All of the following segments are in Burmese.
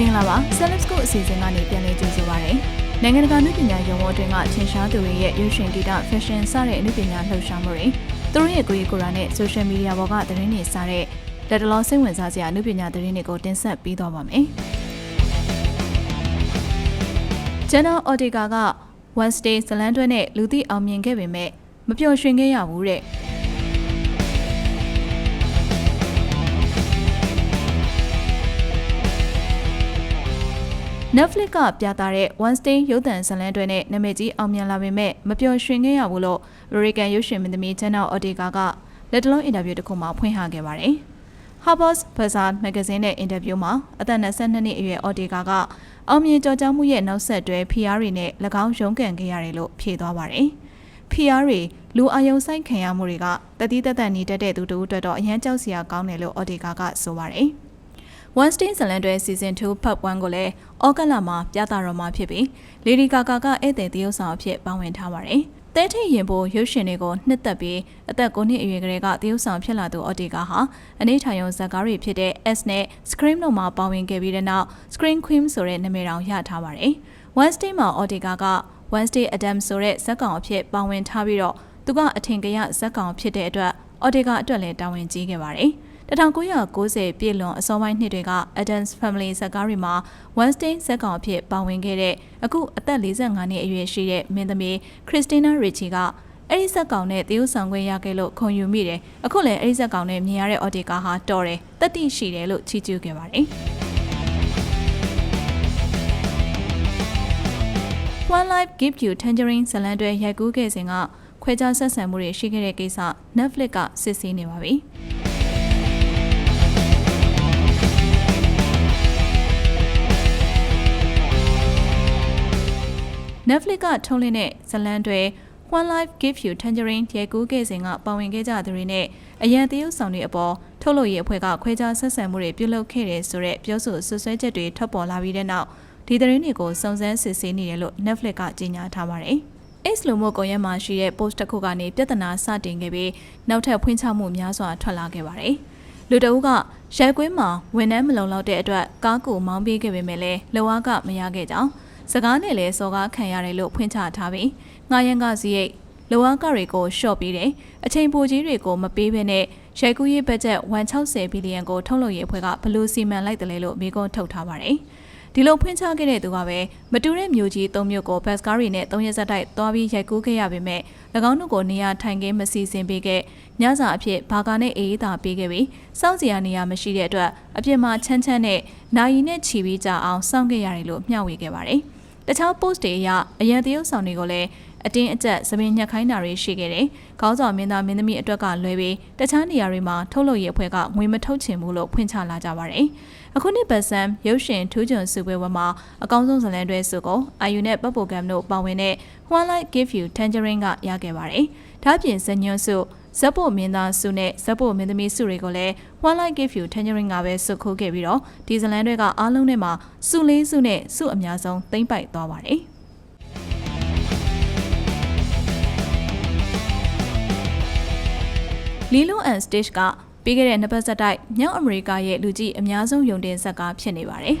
မင်္ဂလာပါ Celebs ကိုအစီအစဉ်ကနေပြန်လည်ကြိုဆိုပါရစေ။နိုင်ငံတကာနုပညာရုံးဝအတွင်းကထင်ရှားသူတွေရဲ့ရွှေရှင်ဂီတ fashion စတဲ့အနုပညာလှုပ်ရှားမှုတွေသူတို့ရဲ့ကိုယ်ရေးကိုယ်ရာနဲ့ social media ပေါ်ကသတင်းတွေစတဲ့လက်တလောစိတ်ဝင်စားစရာအနုပညာသတင်းတွေကိုတင်ဆက်ပေးသွားပါမယ်။ Channel Audica က Wednesday ဇလန်တွဲနဲ့လူသိအောင်မြင်ခဲ့ပေမဲ့မပျော်ရွှင်ခဲ့ရဘူးတဲ့။ Netflix ကပြသတဲ့ Wednesday ရုပ်သံဇာတ်လမ်းတွေနဲ့နာမည်ကြီးအောင်မြင်လာပေမဲ့မပျော်ရွှင်ခဲ့ရဘူးလို့ American ရုပ်ရှင်မင်းသမီး Jenna Ortega ကလက်တလုံးအင်တာဗျူးတစ်ခုမှာဖွင့်ဟခဲ့ပါတယ်။ Harper's Bazaar မဂ္ဂဇင်းနဲ့အင်တာဗျူးမှာအသက်22နှစ်အရွယ် Ortega ကအောင်မြင်ကြော်ကြားမှုရဲ့နောက်ဆက်တွဲ PR တွေနဲ့၎င်းရုန်းကန်ခဲ့ရတယ်လို့ဖြေသွားပါတယ်။ PR တွေလူအယုံဆိုင်ခံရမှုတွေကတတိတသက်နေတတ်တဲ့သူတို့အတွက်တော့အရန်ကြောက်စရာကောင်းတယ်လို့ Ortega ကဆိုပါတယ်။ Wednesday ဇလန်တွဲ Season 2 Part 1ကိုလည်းဩဂတ်လမှာပြသတော်မှာဖြစ်ပြီး Lady Gaga ကဧည့်သည်တရုတ်ဆောင်အဖြစ်ပါဝင်ထားပါတယ်။တဲထိတ်ရင်ပိုရုပ်ရှင်တွေကိုနှစ်သက်ပြီးအသက်9နှစ်အရွယ်ကလေးကတရုတ်ဆောင်ဖြစ်လာသူအော်တီကာဟာအနေထိုင်ရုံဇာတ်ကားတွေဖြစ်တဲ့ S နဲ့ Scream တို့မှာပါဝင်ခဲ့ပြီးတဲ့နောက် Screen Queen ဆိုတဲ့နာမည်တောင်ရထားပါတယ်။ Wednesday မှာအော်တီကာက Wednesday Adam ဆိုတဲ့ဇာတ်ကောင်အဖြစ်ပါဝင်ထားပြီးတော့သူကအထင်ကရဇာတ်ကောင်ဖြစ်တဲ့အတွက်အော်တီကာအတွက်လည်းတာဝန်ကြီးခဲ့ပါတယ်။ 1990ပြည့်လွန်အစောပိုင်းနှစ်တွေက Adams Family ဇာတ်ကားတွေမှာ Wednesday ဇာတ်ကောင်အဖြစ်ပါဝင်ခဲ့တဲ့အခုအသက်45နှစ်အရွယ်ရှိတဲ့မင်းသမီး Christina Ricci ကအဲ့ဒီဇက်ကောင်နဲ့တရုတ်ဆောင်ခွင့်ရခဲ့လို့ခုံယူမိတယ်အခုလည်းအဲ့ဒီဇက်ကောင်နဲ့မြင်ရတဲ့အော်ဒီကာဟာတော်တယ်တတိရှိတယ်လို့ချီးကျူးခဲ့ပါတယ် One Life Give You Tangerine ဇလန်တွဲရိုက်ကူးခဲ့စဉ်ကခွဲခြားဆက်ဆံမှုတွေရှိခဲ့တဲ့ကိစ္စ Netflix ကစစ်ဆေးနေပါပြီ။ Netflix ကထုတ်လွှင့်တဲ့ဇလံတွေ One Life Give You Tangerine ရဲကူးခဲ့စဉ်ကပါဝင်ခဲ့ကြသူတွေနဲ့အရန်တရုပ်ဆောင်တွေအပေါ်ထုတ်လို့ရေးအဖွဲ့ကခွဲခြားဆက်ဆံမှုတွေပြုလုပ်ခဲ့တယ်ဆိုတဲ့ပြောဆိုဆွဆွဲချက်တွေထွက်ပေါ်လာပြီးတဲ့နောက်ဒီသတင်းတွေကိုစုံစမ်းစစ်ဆေးနေတယ်လို့ Netflix ကကြေညာထားပါတယ်။ X လိုမို့ကွန်ရက်မှာရှိတဲ့ post တစ်ခုကနေပြဿနာစတင်ခဲ့ပြီးနောက်ထပ်ဖွင့်ချမှုများစွာထွက်လာခဲ့ပါတယ်။လူတအုပ်ကရိုက်ကွင်းမှာဝန်ထမ်းမလုံလောက်တဲ့အတွက်ကားကိုမောင်းပေးခဲ့ပေမဲ့လည်းလောအားကမရခဲ့ကြောင်း စကားနဲ့လည်းစော်ကားခံရတယ်လို့ဖွင့်ချထားပြီးငှားရမ်းကစည်းရိတ်လောအားကတွေကိုရှော့ပြီးတယ်အချိန်ပိုကြီးတွေကိုမပေးဘဲနဲ့ရိုက်ကူးရေးဘတ်ဂျက်160ဘီလီယံကိုထုတ်လုပ်ရေးအဖွဲ့ကဘလို့စီမံလိုက်တယ်လဲလို့မိကုန်းထုတ်ထားပါတယ်ဒီလိုဖွင့်ချခဲ့တဲ့သူကပဲမတူတဲ့မျိုးကြီး၃မျိုးကိုဘတ်စကားတွေနဲ့၃ရက်ဆက်တိုက်သွားပြီးရိုက်ကူးခဲ့ရပေမဲ့၎င်းတို့ကိုနေရာထိုင်ခင်းမစီစဉ်ပေးခဲ့ညစာအဖြစ်ဘာကာနဲ့အေးအေးသာပေးခဲ့ပြီးစောင့်စရာနေရာမရှိတဲ့အတွက်အပြစ်မှာချမ်းချမ်းနဲ့နိုင်နဲ့ချီပြီးကြအောင်စောင့်ခဲ့ရတယ်လို့မျှဝေခဲ့ပါတယ်။ တခြား post တွေအရအရန်တရုပ်ဆောင်တွေကိုလည်းအတင်းအကျပ်သမင်ညှက်ခိုင်းတာတွေရှိခဲ့တယ်။ခေါင်းဆောင်မင်းသားမင်းသမီးအတွက်ကလွဲပြီးတခြားနေရာတွေမှာထုတ်လုပ်ရေးအဖွဲ့ကငွေမထုတ်ချင်ဘူးလို့ဖွင့်ချလာကြပါတယ်။အခုနှစ်ပတ်စံရုပ်ရှင်ထူးချွန်စုပွဲဝမှာအကောင်းဆုံးဇာတ်လမ်းတွဲစုကိုအာယူနဲ့ပတ်ပိုကမ်တို့ပါဝင်တဲ့ One Light Give You Tangerine ကရခဲ့ပါတယ်။ဒါ့ပြင်ဇညွန်းစု ဇက်ဖို့မင်းသားစုနဲ့ဇက်ဖို့မင်းသမီးစုတွေကိုလည်း One Light Give You Tangerine ကပဲစုခိုးခဲ့ပြီးတော့ဒီဇလန်တွေကအားလုံးထဲမှာစုလေးစုနဲ့စုအများဆုံးသိမ့်ပိုက်သွားပါတယ်။ Lilo and Stitch ကပြီးခဲ့တဲ့နှစ်ပတ်ဆက်တိုက်မြောက်အမေရိကရဲ့လူကြီးအများဆုံးယုံတင်ဇာတ်ကားဖြစ်နေပါတယ်။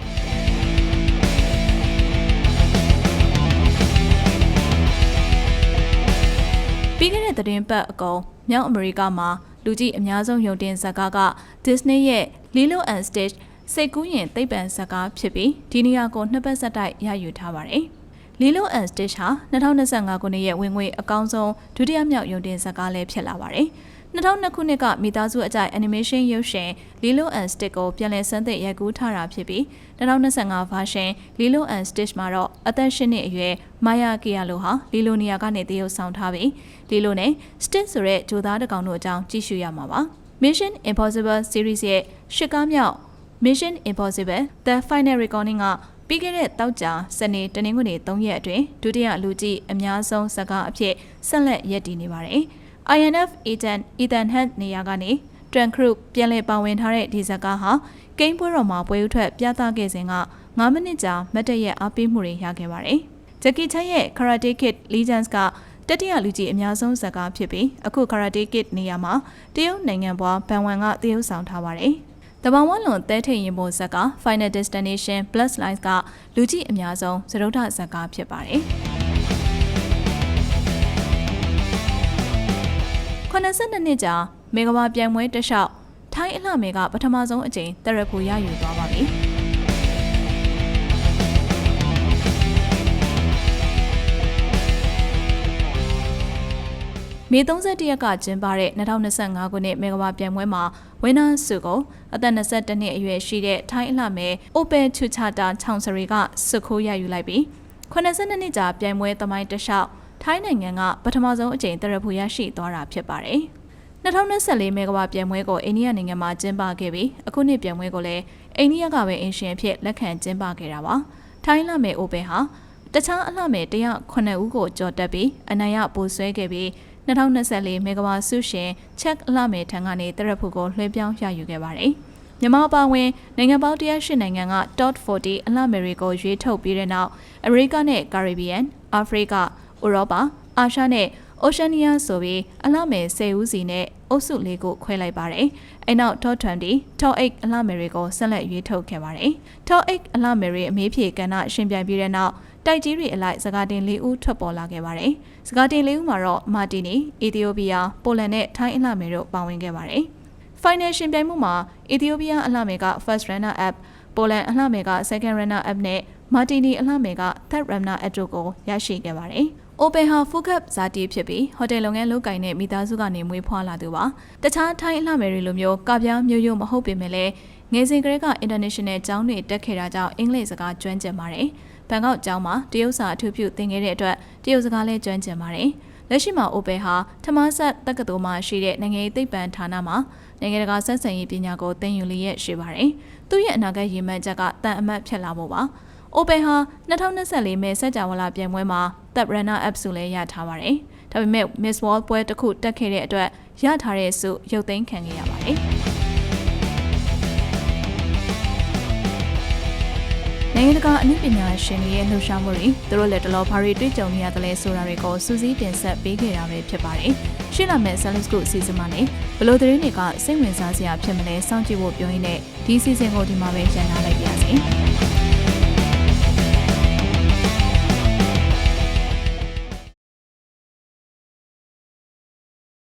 ပြီးခဲ့တဲ့သတင်းပတ်အကုန် မြောက်အမေရိကမှာလူကြည့်အများဆုံးယုံတင်ဇာတ်ကားက Disney ရဲ့ Lilo and Stitch စိတ်ကူးရင်သိပ္ပံဇာတ်ကားဖြစ်ပြီးဒီနေရာကိုနှစ်ပတ်ဆက်တိုက်ရယူထားပါတယ်။ Lilo and Stitch ဟာ2025ခုနှစ်ရဲ့ဝင်ငွေအကောင်းဆုံးဒုတိယမြောက်ယုံတင်ဇာတ်ကားလည်းဖြစ်လာပါတယ်။ 2002ခုနှစ်ကမိသားစုအကြိုက် animation ရုပ်ရှင် Lilo and Stitch ကိုပြန်လည်ဆန်းသစ်ရိုက်ကူးထားတာဖြစ်ပြီး2025 version Lilo and Stitch မှာတော့အသက်၈နှစ်အရွယ် Maya Kiyalo ဟာ Lilo နေရာကနေတရုပ်ဆောင်ထားပြီး Lilo နဲ့ Stitch ဆိုတဲ့ဂျိုသားတကောင်တို့အကြောင်းကြည့်ရှုရမှာပါ။ Mission Impossible series ရဲ့ရှစ်ကားမြောက် Mission Impossible The Final Reckoning ကပြီးခဲ့တဲ့တောက်ကြစနေတနင်္ဂနွေ3ရက်အတွင်းဒုတိယလူကြည့်အများဆုံးဇာတ်ကားအဖြစ်ဆက်လက်ရည်တည်နေပါတယ်။ INF agent Ethan Hunt နေရာကနေ Trent Crew ပြန်လည်ပါဝင်ထားတဲ့ဒီဇက်ကားဟာကိန်းပွဲတော်မှာပွဲဥထွက်ပြသခဲ့စဉ်က9မိနစ်ကြာမတ်တရက်အားပေးမှုတွေရခဲ့ပါတယ်။ Jackie Chan ရဲ့ Karate Kid Legends ကတတိယလူကြီးအများဆုံးဇာတ်ကားဖြစ်ပြီးအခု Karate Kid နေရာမှာတရုတ်နိုင်ငံပွားဘန်ဝမ်ကတရုတ်ဆောင်ထားပါတယ်။တဘာဝလွန်သဲထိန်ရင်ပေါ်ဇက်က Final Destination Plus Life ကလူကြည့်အများဆုံးသရုပ်ထဇက်ကားဖြစ်ပါတယ်။ 82နှစ်ကြာမေဂဝါပြိုင်ပွဲတစ်လျှောက်ထိုင်းအလှမေကပထမဆုံးအကြိမ်တရက်ဖူရယူသွားပါပြီ။မေ31ရက်ကကျင်းပတဲ့2025ခုနှစ်မေဂဝါပြိုင်ပွဲမှာဝင်းနာစုကိုအသက်22နှစ်အရွယ်ရှိတဲ့ထိုင်းအလှမယ် Open Chuchata ချောင်စရီကစုခိုးရယူလိုက်ပြီး82နှစ်ကြာပြိုင်ပွဲသမိုင်းတစ်လျှောက် ထိုင်းနိုင်ငံကပထမဆုံးအကြိမ်တရဖူရရှိသွားတာဖြစ်ပါတယ်။2024မေဂဝါပြိုင်ပွဲကိုအိန္ဒိယနိုင်ငံမှာကျင်းပခဲ့ပြီးအခုနှစ်ပြိုင်ပွဲကိုလည်းအိန္ဒိယကပဲအင်ရှင်ဖြစ်လက်ခံကျင်းပခဲ့တာပါ။ထိုင်းလမယ် Open ဟာတခြားအလှမယ်109ဦးကိုကြော်တက်ပြီးအနိုင်ရပိုဆွဲခဲ့ပြီး2024မေဂဝါဆုရှင်ချက်အလှမယ်ထံကနေတရက်ဖူကိုလွှဲပြောင်းရယူခဲ့ပါတယ်။မြန်မာပါဝင်နိုင်ငံပေါင်း108နိုင်ငံက Top 40အလှမယ်တွေကိုရွေးထုတ်ပြီးတဲ့နောက်အမေရိကနဲ့ကာရစ်ဘီယန်၊အာဖရိက၊ ဥရောပ၊အာရှနဲ့အိုရှနီးယားဆိုပြီးအလှမယ်10ဦးစီနဲ့အုပ်စုလေးကိုခွဲလိုက်ပါတယ်။အဲနောက် Top 20 Top 8အလှမယ်တွေကိုဆက်လက်ရွေးထုတ်ခဲ့ပါတယ်။ Top 8အလှမယ်တွေအမေးဖြေကဏ္ဍရှင်ပြိုင်ပြီးတဲ့နောက်တိုက်ကြီးတွေအလိုက်စကားတင်၄ဦးထွက်ပေါ်လာခဲ့ပါတယ်။စကားတင်၄ဦးမှာတော့မာတီနီ၊အီသီယိုးပီးယား၊ပိုလန်နဲ့ထိုင်းအလှမယ်တို့ပါဝင်ခဲ့ပါတယ်။ Final ရှင်ပြိုင်မှုမှာအီသီယိုးပီးယားအလှမယ်က First Runner Up ပိုလန်အလှမယ်က Second Runner Up နဲ့မာတီနီအလှမယ်က Third Runner Up တို့ကိုရရှိခဲ့ပါတယ်။ Open ဟာဖူကပ်ဇာတိဖြစ်ပြီးဟိုတယ်လုပ်ငန်းလုပ်ကိုင်တဲ့မိသားစုကနေမွေးဖွားလာသူပါ။တခြားထိုင်းအလှမယ်တွေလိုမျိုးကပြားမျိုးရိုးမဟုတ်ပေမဲ့လည်းငယ်စဉ်ကတည်းက international ကျောင်းတွေတက်ခဲ့တာကြောင့်အင်္ဂလိပ်စကားကျွမ်းကျင်ပါတယ်။ဘန်ကောက်ကျောင်းမှာတရုတ်စာအထူးပြုသင်ခဲ့တဲ့အတွက်တရုတ်စကားလည်းကျွမ်းကျင်ပါတယ်။လက်ရှိမှာ Open ဟာထမဆက်တက္ကသိုလ်မှာရှိတဲ့နိုင်ငံရေးသိပ္ပံဌာနမှာနိုင်ငံတကာဆက်ဆံရေးပညာကိုသင်ယူလျက်ရှိပါတယ်။သူ့ရဲ့အနာဂတ်ရည်မှန်းချက်ကတန်အမတ်ဖြစ်လာဖို့ပါ။ Open ဟာ2024မဲစက်ကြဝဠာပြိုင်ပွဲမှာ Third Runner Up ဆုလည်းရထားပါတယ်။ဒါပေမဲ့ Miss World ပွဲတစ်ခုတက်ခဲ့တဲ့အတွက်ရထားတဲ့ဆုရုပ်သိမ်းခံခဲ့ရပါတယ်။နိုင်ငံတကာအနုပညာရှင်တွေရဲ့လှူရှားမှုတွေသူတို့လက်တလောဘာတွေတွေ့ကြုံနေရတယ်လဲဆိုတာတွေကိုစူးစီးတင်ဆက်ပေးခဲ့တာပဲဖြစ်ပါတယ်။ရှင်းလာမဲ့ Sales Group အစီအစဉ်မှာလည်းဘလို့သတင်းတွေကစိတ်ဝင်စားစရာဖြစ်မလဲစောင့်ကြည့်ဖို့ပြောရင်းနဲ့ဒီအစီအစဉ်ကိုဒီမှာပဲရှင်းထားလိုက်ပါရစေ။